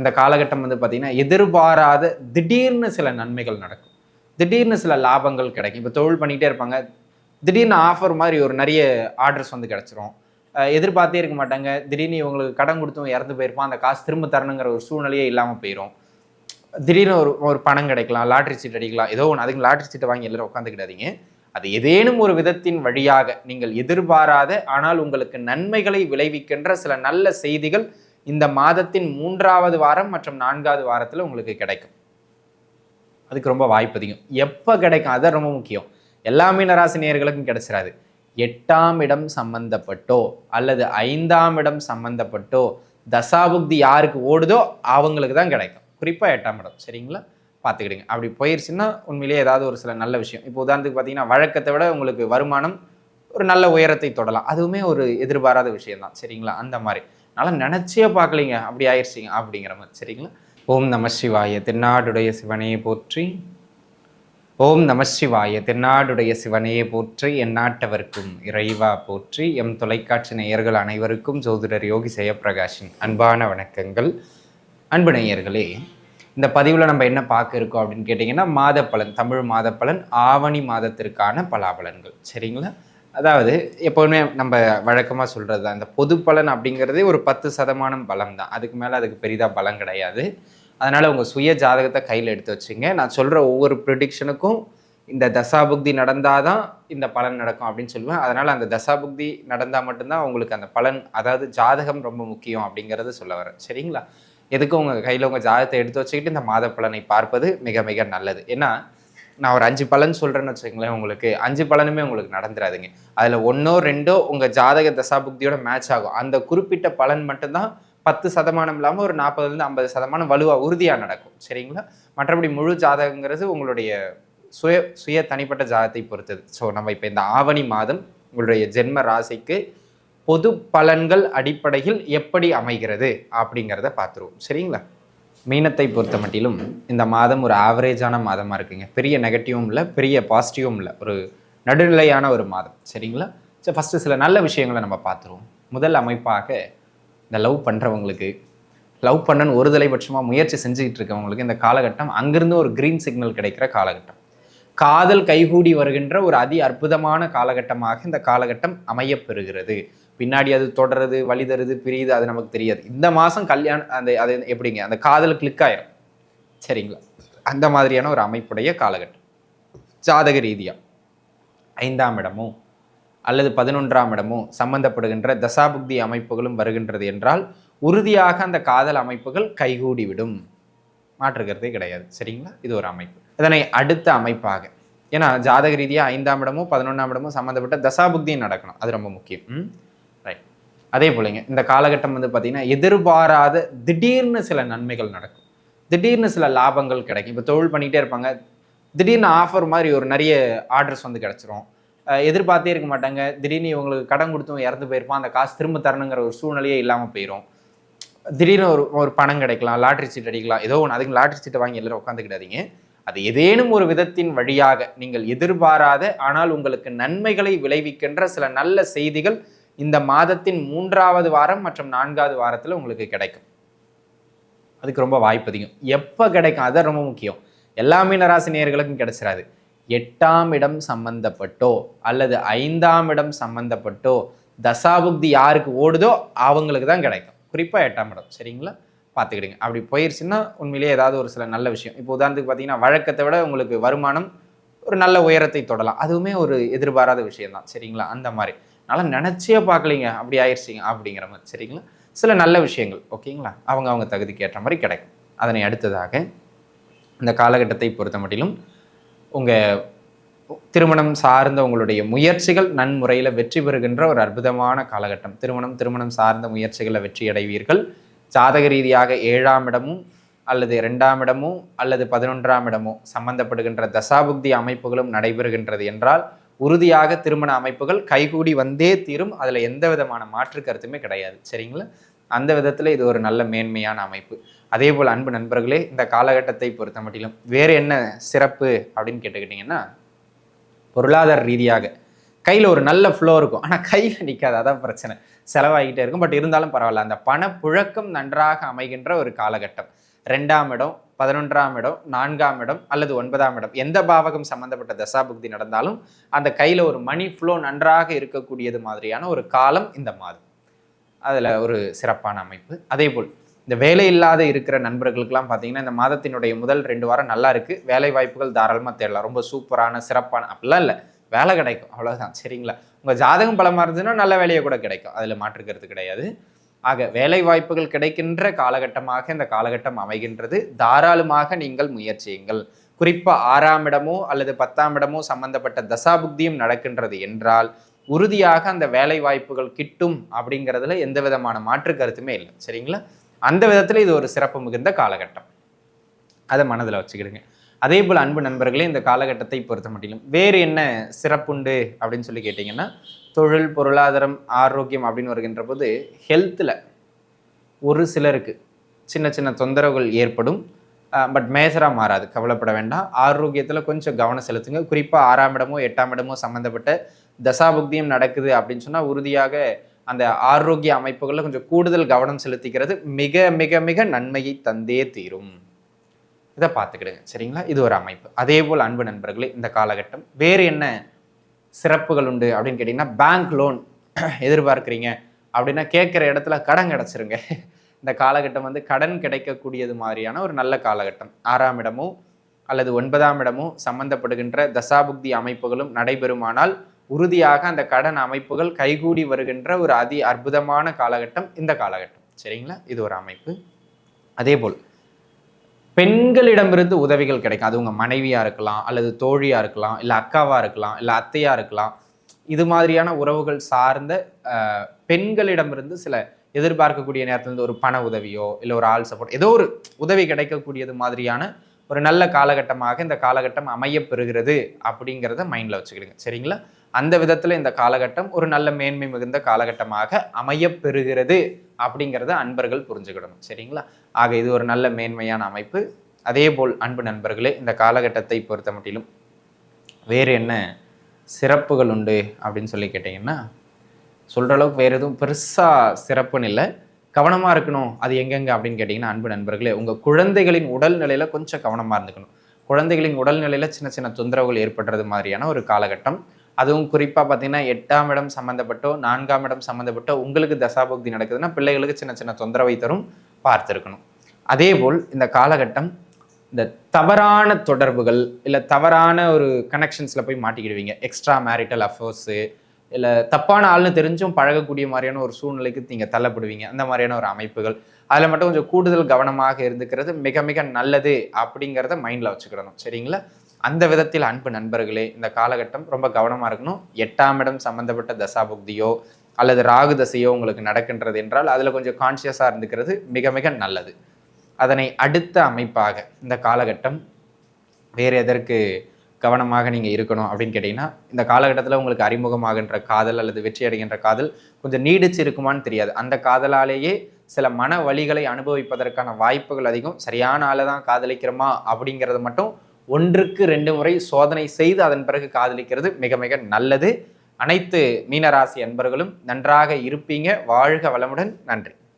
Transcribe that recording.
இந்த காலகட்டம் வந்து பார்த்திங்கன்னா எதிர்பாராத திடீர்னு சில நன்மைகள் நடக்கும். திடீர்னு சில லாபங்கள் கிடைக்கும். இப்போ தொழில் பண்ணிகிட்டே இருப்பாங்க. திடீர்னு ஆஃபர் மாதிரி ஒரு நிறைய ஆர்டர்ஸ் வந்து கிடச்சிரும். எதிர்பார்த்தே இருக்க மாட்டாங்க. திடீர்னு இவங்களுக்கு கடன் கொடுத்தும் இறந்து போயிருப்பான். அந்த காசு திரும்ப தரணுங்கிற ஒரு சூழ்நிலையே இல்லாமல் போயிடும் திடீர்னு ஒரு ஒரு பணம் கிடைக்கலாம். லாட்ரி சீட் அடிக்கலாம். ஏதோ ஒன்று அதுக்கு லாட்ரி சீட்டை வாங்கி எல்லாரும் உட்காந்துக்கிடாதீங்க அது ஏதேனும் ஒரு விதத்தின் வழியாக நீங்கள் எதிர்பாராத ஆனால் உங்களுக்கு நன்மைகளை விளைவிக்கின்ற சில நல்ல செய்திகள் இந்த மாதத்தின் மூன்றாவது வாரம் மற்றும் நான்காவது வாரத்தில் உங்களுக்கு கிடைக்கும். அதுக்கு ரொம்ப வாய்ப்பு அதிகம். எப்போ கிடைக்கும்? அதான் ரொம்ப முக்கியம். எல்லா மீனராசி நேர்களுக்கும் கிடைச்சிடாது எட்டாம் இடம் சம்பந்தப்பட்டோ அல்லது ஐந்தாம் இடம் சம்பந்தப்பட்டோ தசாபுக்தி யாருக்கு ஓடுதோ அவங்களுக்கு தான் கிடைக்கும். குறிப்பாக எட்டாம் இடம். சரிங்களா? பார்த்துக்கிடுங்க. அப்படி போயிருச்சுன்னா உண்மையிலேயே ஏதாவது ஒரு சில நல்ல விஷயம். இப்போ உதாரணத்துக்கு பார்த்தீங்கன்னா வழக்கத்தை விட உங்களுக்கு வருமானம் ஒரு நல்ல உயரத்தை தொடலாம். அதுவுமே ஒரு எதிர்பாராத விஷயம் தான் சரிங்களா? அந்த மாதிரி. அதனால் நினச்சே பார்க்கலீங்க. அப்படி ஆயிடுச்சிங்க அப்படிங்கிற மாதிரி. சரிங்களா? ஓம் நம சிவாய தென்னாடுடைய சிவனையை போற்றி. ஓம் நம சிவாய தென்னாடுடைய சிவனையை போற்றி. எந்நாட்டவர்க்கும் இறைவா போற்றி. எம் தொலைக்காட்சி நேயர்கள் அனைவருக்கும் ஜோதிடர் யோகி ஜெயப்பிரகாஷின் அன்பான வணக்கங்கள். அன்பு நேயர்களே இந்த பதிவில் நம்ம என்ன பார்க்க இருக்கோம் அப்படின்னு கேட்டிங்கன்னா மாதப்பலன் தமிழ் மாதப்பலன் ஆவணி மாதத்திற்கான பலாபலன்கள். சரிங்களா? அதாவது எப்போவுமே நம்ம வழக்கமாக சொல்கிறது தான் இந்த பொது பலன் அப்படிங்கிறதே ஒரு பத்து சதமானம் பலம் தான் அதுக்கு மேலே அதுக்கு பெரிதாக பலம் கிடையாது. அதனால் உங்கள் சுய ஜாதகத்தை கையில் எடுத்து வச்சுங்க. நான் சொல்கிற ஒவ்வொரு ப்ரிடிக்ஷனுக்கும் இந்த தசாபுக்தி நடந்தால் தான் இந்த பலன் நடக்கும் அப்படின்னு சொல்லுவேன். அதனால் அந்த தசாபுக்தி நடந்தால் மட்டும்தான் உங்களுக்கு அந்த பலன் அதாவது ஜாதகம் ரொம்ப முக்கியம் அப்படிங்கிறத சொல்ல வரேன். சரிங்களா? எதுக்கும் உங்கள் கையில் உங்கள் ஜாதகத்தை எடுத்து வச்சுக்கிட்டு இந்த மாத பலனை பார்ப்பது மிக மிக நல்லது. ஏன்னா நான் ஒரு அஞ்சு பலன் சொல்கிறேன்னு வச்சுக்கங்களேன் உங்களுக்கு. அஞ்சு பலனுமே உங்களுக்கு நடந்துராதுங்க அதில் ஒன்றோ ரெண்டோ உங்கள் ஜாதக தசாபுக்தியோட மேட்ச் ஆகும். அந்த குறிப்பிட்ட பலன் மட்டும்தான் பத்து சதமானம் இல்லாமல் ஒரு நாற்பதுலேருந்து ஐம்பது சதமானம் வலுவாக உறுதியாக நடக்கும். சரிங்களா? மற்றபடி முழு ஜாதகங்கிறது உங்களுடைய சுய சுய தனிப்பட்ட ஜாதகத்தை பொறுத்தது. ஸோ நம்ம இப்போ இந்த ஆவணி மாதம் உங்களுடைய ஜென்ம ராசிக்கு பொது பலன்கள் அடிப்படையில் எப்படி அமைகிறது அப்படிங்கிறத பார்த்துருவோம். சரிங்களா? மீனத்தை பொறுத்த மட்டிலும் இந்த மாதம் ஒரு ஆவரேஜான மாதமாக இருக்குங்க. பெரிய நெகட்டிவும் இல்லை பெரிய பாசிட்டிவும் இல்லை. ஒரு நடுநிலையான ஒரு மாதம். சரிங்களா? ஸோ ஃபஸ்ட்டு சில நல்ல விஷயங்களை நம்ம பார்த்துருவோம். முதல் அமைப்பாக இந்த லவ் பண்ணுறவங்களுக்கு லவ் பண்ணன்னு ஒரு தலைபட்சமாக முயற்சி செஞ்சுக்கிட்டு இருக்கவங்களுக்கு இந்த காலகட்டம் அங்கேருந்து ஒரு க்ரீன் சிக்னல் கிடைக்கிற காலகட்டம். காதல் கைகூடி வருகின்ற ஒரு அதி அற்புதமான காலகட்டமாக இந்த காலகட்டம் அமையப்பெறுகிறது பின்னாடி அது தொடருது வழி தருது பிரியுது அது நமக்கு தெரியாது. இந்த மாதம் கல்யாணம் அந்த அது எப்படிங்க? அந்த காதல் கிளிக் ஆயிரும். சரிங்களா? அந்த மாதிரியான ஒரு அமைப்புடைய காலகட்டம். ஜாதக ரீதியாக ஐந்தாம் இடமோ அல்லது பதினொன்றாம் இடமோ சம்பந்தப்படுகின்ற தசாபுக்தி அமைப்புகளும் வருகின்றது என்றால் உறுதியாக அந்த காதல் அமைப்புகள் கைகூடி விடும் மாற்றுக்கிறதே கிடையாது. சரிங்களா? இது ஒரு அமைப்பு. இதனை அடுத்த அமைப்பாக. ஏன்னா ஜாதக ரீதியாக ஐந்தாம் இடமோ பதினொன்றாம் இடமோ சம்மந்தப்பட்ட தசாபுக்தியும் நடக்கணும். அது ரொம்ப முக்கியம். ம்? அதே போலங்க இந்த காலகட்டம் வந்து பார்த்திங்கன்னா எதிர்பாராத திடீர்னு சில நன்மைகள் நடக்கும். திடீர்னு சில லாபங்கள் கிடைக்கும். இப்போ தொழில் பண்ணிகிட்டே இருப்பாங்க. திடீர்னு ஆஃபர் மாதிரி ஒரு நிறைய ஆர்டர்ஸ் வந்து கிடச்சிரும். எதிர்பார்த்தே இருக்க மாட்டாங்க. திடீர்னு இவங்களுக்கு கடன் கொடுத்தும் இறந்து போயிருப்பான். அந்த காசு திரும்ப தரணுங்கிற ஒரு சூழ்நிலையே இல்லாமல் போயிடும் திடீர்னு ஒரு ஒரு பணம் கிடைக்கலாம். லாட்ரி சீட் அடிக்கலாம். ஏதோ ஒன்று அதுக்கு லாட்ரி சீட்டை வாங்கி எல்லாரும் உட்காந்துக்கிடாதீங்க அது ஏதேனும் ஒரு விதத்தின் வழியாக நீங்கள் எதிர்பாராத ஆனால் உங்களுக்கு நன்மைகளை விளைவிக்கின்ற சில நல்ல செய்திகள் இந்த மாதத்தின் மூன்றாவது வாரம் மற்றும் நான்காவது வாரத்தில் உங்களுக்கு கிடைக்கும். அதுக்கு ரொம்ப வாய்ப்பு அதிகம். எப்போ கிடைக்கும்? அதான் ரொம்ப முக்கியம். எல்லா மீனராசி நேர்களுக்கும் கிடைச்சிடாது எட்டாம் இடம் சம்பந்தப்பட்டோ அல்லது ஐந்தாம் இடம் சம்பந்தப்பட்டோ தசாபுக்தி யாருக்கு ஓடுதோ அவங்களுக்கு தான் கிடைக்கும். குறிப்பாக எட்டாம் இடம். சரிங்களா? பார்த்துக்கிடுங்க அப்படி போயிருச்சுன்னா உண்மையிலேயே ஏதாவது ஒரு சில நல்ல விஷயம். இப்போ உதாரணத்துக்கு பார்த்தீங்கன்னா வழக்கத்தை விட உங்களுக்கு வருமானம் ஒரு நல்ல உயரத்தை தொடலாம். அதுவுமே ஒரு எதிர்பாராத விஷயம் தான் சரிங்களா? அந்த மாதிரி. அதனால் நினச்சே பார்க்கலீங்க. அப்படி ஆயிடுச்சிங்க அப்படிங்கிற மாதிரி. சரிங்களா? சில நல்ல விஷயங்கள். ஓகேங்களா? அவங்க அவங்க தகுதிக்கு ஏற்ற மாதிரி கிடைக்கும். அதனை அடுத்ததாக இந்த காலகட்டத்தை பொறுத்த மட்டிலும் உங்கள் திருமணம் சார்ந்த உங்களுடைய முயற்சிகள் நன்முறையில் வெற்றி பெறுகின்ற ஒரு அற்புதமான காலகட்டம். திருமணம் திருமணம் சார்ந்த முயற்சிகளில் வெற்றி அடைவீர்கள். ஜாதக ரீதியாக ஏழாம் இடமும் அல்லது இரண்டாம் இடமோ அல்லது பதினொன்றாம் இடமோ சம்பந்தப்படுகின்ற தசாபுக்தி அமைப்புகளும் நடைபெறுகின்றது என்றால் உறுதியாக திருமண அமைப்புகள் கைகூடி வந்தே தீரும். அதில் எந்த விதமான மாற்று கருத்துமே கிடையாது. சரிங்களா? அந்த விதத்தில் இது ஒரு நல்ல மேன்மையான அமைப்பு. அதே போல் அன்பு நண்பர்களே இந்த காலகட்டத்தை பொறுத்த மட்டிலும் வேறு என்ன சிறப்பு அப்படின்னு கேட்டுக்கிட்டிங்கன்னா பொருளாதார ரீதியாக. கையில் ஒரு நல்ல ஃப்ளோ இருக்கும். ஆனால் கையில் நிற்காது அதான் பிரச்சனை. செலவாகிட்டே இருக்கும். பட் இருந்தாலும் பரவாயில்ல. அந்த பணப்புழக்கம் நன்றாக அமைகின்ற ஒரு காலகட்டம். ரெண்டாம் இடம் பதினொன்றாம் இடம் நான்காம் இடம் அல்லது ஒன்பதாம் இடம். எந்த பாவகம் சம்பந்தப்பட்ட தசாபுக்தி நடந்தாலும் அந்த கையில் ஒரு மணி ஃப்ளோ நன்றாக இருக்கக்கூடியது மாதிரியான ஒரு காலம் இந்த மாதம். அதில் ஒரு சிறப்பான அமைப்பு. அதே போல் இந்த வேலை இல்லாத இருக்கிற நண்பர்களுக்கெல்லாம் பார்த்தீங்கன்னா இந்த மாதத்தினுடைய முதல் ரெண்டு வாரம் நல்லா இருக்குது வேலை வாய்ப்புகள் தாராளமாக தேடலாம். ரொம்ப சூப்பரான சிறப்பான அப்படிலாம் இல்லை. வேலை கிடைக்கும். அவ்வளோதான் சரிங்களா? உங்கள் ஜாதகம் பலமாக இருந்ததுன்னா நல்ல வேலையை கூட கிடைக்கும். அதில் மாற்றுக்கிறது கிடையாது. ஆக வேலை வாய்ப்புகள் கிடைக்கின்ற காலகட்டமாக இந்த காலகட்டம் அமைகின்றது. தாராளமாக நீங்கள் முயற்சியுங்கள் குறிப்பாக ஆறாம் இடமோ அல்லது பத்தாம் இடமோ சம்பந்தப்பட்ட தசாபுக்தியும் நடக்கின்றது என்றால் உறுதியாக அந்த வேலை வாய்ப்புகள் கிட்டும் அப்படிங்கிறதுல எந்த விதமான மாற்று கருத்துமே இல்லை. சரிங்களா? அந்த விதத்தில் இது ஒரு சிறப்பு மிகுந்த காலகட்டம். அதை மனதில் வச்சுக்கிடுங்க. அதே போல் அன்பு நண்பர்களே இந்த காலகட்டத்தை பொறுத்த மட்டிலும் வேறு என்ன சிறப்புண்டு அப்படின்னு சொல்லி கேட்டிங்கன்னா தொழில் பொருளாதாரம் ஆரோக்கியம் அப்படின்னு வருகின்ற போது ஹெல்த்தில் ஒரு சிலருக்கு சின்ன சின்ன தொந்தரவுகள் ஏற்படும். பட் மேஜராக மாறாது. கவலைப்பட வேண்டாம். ஆரோக்கியத்தில் கொஞ்சம் கவனம் செலுத்துங்க. குறிப்பாக ஆறாம் இடமோ எட்டாம் இடமோ சம்மந்தப்பட்ட தசாபுக்தியும் நடக்குது அப்படின்னு சொன்னால் உறுதியாக அந்த ஆரோக்கிய அமைப்புகளில் கொஞ்சம் கூடுதல் கவனம் செலுத்திக்கிறது மிக மிக மிக நன்மையை தந்தே தீரும். இதை பார்த்துக்கிடுங்க. சரிங்களா? இது ஒரு அமைப்பு. அதே போல் அன்பு நண்பர்களே இந்த காலகட்டம் வேறு என்ன சிறப்புகள் உண்டு அப்படின்னு கேட்டிங்கன்னா பேங்க் லோன் எதிர்பார்க்குறீங்க அப்படின்னா கேட்குற இடத்துல கடன் கிடச்சிருங்க. இந்த காலகட்டம் வந்து கடன் கிடைக்கக்கூடியது மாதிரியான ஒரு நல்ல காலகட்டம். ஆறாம் இடமோ அல்லது ஒன்பதாம் இடமோ சம்பந்தப்படுகின்ற தசாபுக்தி அமைப்புகளும் நடைபெறுமானால் உறுதியாக அந்த கடன் அமைப்புகள் கைகூடி வருகின்ற ஒரு அதி அற்புதமான காலகட்டம் இந்த காலகட்டம். சரிங்களா? இது ஒரு அமைப்பு. அதே போல் பெண்களிடமிருந்து உதவிகள் கிடைக்கும். அது உங்கள் மனைவியாக இருக்கலாம் அல்லது தோழியாக இருக்கலாம் இல்லை அக்காவாக இருக்கலாம் இல்லை அத்தையாக இருக்கலாம். இது மாதிரியான உறவுகள் சார்ந்த பெண்களிடமிருந்து சில எதிர்பார்க்கக்கூடிய நேரத்தில் ஒரு பண உதவியோ இல்லை ஒரு ஆள் சப்போர்ட் ஏதோ ஒரு உதவி கிடைக்கக்கூடியது மாதிரியான ஒரு நல்ல காலகட்டமாக இந்த காலகட்டம் அமையப்பெறுகிறது அப்படிங்கிறத மைண்டில் வச்சுக்கிடுங்க. சரிங்களா? அந்த விதத்தில் இந்த காலகட்டம் ஒரு நல்ல மேன்மை மிகுந்த காலகட்டமாக அமைய பெறுகிறது அப்படிங்கிறத அன்பர்கள் புரிஞ்சுக்கிடணும். சரிங்களா? ஆக இது ஒரு நல்ல மேன்மையான அமைப்பு. அதே போல் அன்பு நண்பர்களே இந்த காலகட்டத்தை பொறுத்த மட்டிலும் வேறு என்ன சிறப்புகள் உண்டு அப்படின்னு சொல்லி கேட்டிங்கன்னா சொல்கிற அளவுக்கு வேறு எதுவும் பெருசாக சிறப்புன்னு இல்லை. கவனமாக இருக்கணும். அது எங்கெங்க அப்படின்னு கேட்டிங்கன்னா அன்பு நண்பர்களே உங்கள் குழந்தைகளின் உடல்நிலையில் கொஞ்சம் கவனமாக இருந்துக்கணும். குழந்தைகளின் உடல்நிலையில் சின்ன சின்ன தொந்தரவுகள் ஏற்படுறது மாதிரியான ஒரு காலகட்டம். அதுவும் குறிப்பாக பார்த்தீங்கன்னா எட்டாம் இடம் சம்மந்தப்பட்டோ நான்காம் இடம் சம்மந்தப்பட்டோ உங்களுக்கு தசாபக்தி நடக்குதுன்னா பிள்ளைகளுக்கு சின்ன சின்ன தொந்தரவை தரும் பார்த்துருக்கணும். அதே போல் இந்த காலகட்டம் இந்த தவறான தொடர்புகள் இல்லை தவறான ஒரு கனெக்ஷன்ஸில் போய் மாட்டிக்கிடுவீங்க. எக்ஸ்ட்ரா மேரிட்டல் அஃபோர்ஸு இல்லை தப்பான ஆள்னு தெரிஞ்சும் பழகக்கூடிய மாதிரியான ஒரு சூழ்நிலைக்கு நீங்கள் தள்ளப்படுவீங்க. அந்த மாதிரியான ஒரு அமைப்புகள். அதில் மட்டும் கொஞ்சம் கூடுதல் கவனமாக இருந்துக்கிறது மிக மிக நல்லது அப்படிங்கிறத மைண்டில் வச்சுக்கிடணும். சரிங்களா? அந்த விதத்தில் அன்பு நண்பர்களே இந்த காலகட்டம் ரொம்ப கவனமாக இருக்கணும். எட்டாம் இடம் சம்மந்தப்பட்ட தசாபுக்தியோ அல்லது ராகு தசையோ உங்களுக்கு நடக்கின்றது என்றால் அதில் கொஞ்சம் கான்சியஸாக இருந்துக்கிறது மிக மிக நல்லது. அதனை அடுத்த அமைப்பாக இந்த காலகட்டம் வேறு எதற்கு கவனமாக நீங்கள் இருக்கணும் அப்படின்னு கேட்டிங்கன்னா இந்த காலகட்டத்தில் உங்களுக்கு அறிமுகமாகின்ற காதல் அல்லது வெற்றி அடைகின்ற காதல் கொஞ்சம் நீடிச்சு இருக்குமான்னு தெரியாது. அந்த காதலாலேயே சில மன வழிகளை அனுபவிப்பதற்கான வாய்ப்புகள் அதிகம். சரியான ஆளை தான் காதலிக்கிறோமா அப்படிங்கிறது மட்டும் ஒன்றுக்கு ரெண்டு முறை சோதனை செய்து அதன் பிறகு காதலிக்கிறது மிக மிக நல்லது. அனைத்து மீனராசி அன்பர்களும் நன்றாக இருப்பீங்க. வாழ்க வளமுடன். நன்றி.